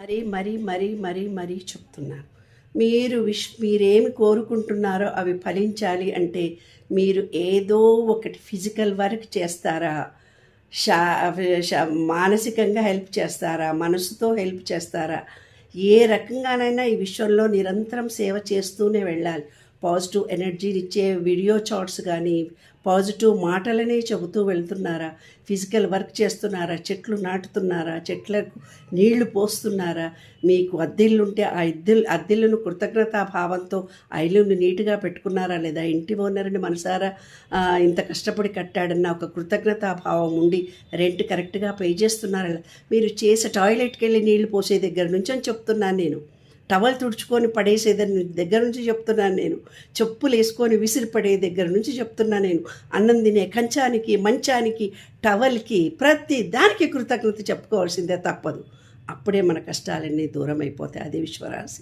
మరీ మరీ మరీ మరీ మరీ చెప్తున్నాను మీరు విష్ మీరేమి కోరుకుంటున్నారో అవి ఫలించాలి అంటే మీరు ఏదో ఒకటి ఫిజికల్ వర్క్ చేస్తారా? షా మానసికంగా హెల్ప్ చేస్తారా? మనసుతో హెల్ప్ చేస్తారా? ఏ రకంగానైనా ఈ విషయంలో నిరంతరం సేవ చేస్తూనే వెళ్ళాలి. పాజిటివ్ ఎనర్జీని ఇచ్చే వీడియో చాట్స్ కానీ పాజిటివ్ మాటలనే చెబుతూ వెళ్తున్నారా? ఫిజికల్ వర్క్ చేస్తున్నారా? చెట్లు నాటుతున్నారా? చెట్లకు నీళ్ళు పోస్తున్నారా? మీకు అద్దెల్లుంటే ఉంటే ఆ ఇద్దెలు అద్దెలను కృతజ్ఞతా భావంతో ఆ ఇల్లుని నీట్గా పెట్టుకున్నారా లేదా? ఇంటి ఓనర్ని మనసారా ఇంత కష్టపడి కట్టాడన్న ఒక కృతజ్ఞతా భావం ఉండి రెంట్ కరెక్ట్గా పే చేస్తున్నారా? లేదా? మీరు చేసే టాయిలెట్కి వెళ్ళి నీళ్ళు పోసే దగ్గర నుంచి అని చెప్తున్నాను నేను. టవల్ తుడుచుకొని పడేసేదని దగ్గర నుంచి చెప్తున్నాను నేను. చెప్పులు వేసుకొని విసిరిపడే దగ్గర నుంచి చెప్తున్నాను నేను. అన్నం తినే కంచానికి మంచానికి టవల్కి ప్రతి దానికి కృతజ్ఞత చెప్పుకోవాల్సిందే తప్పదు. అప్పుడే మన కష్టాలన్నీ దూరం అయిపోతాయి అదే విశ్వరహస్యం.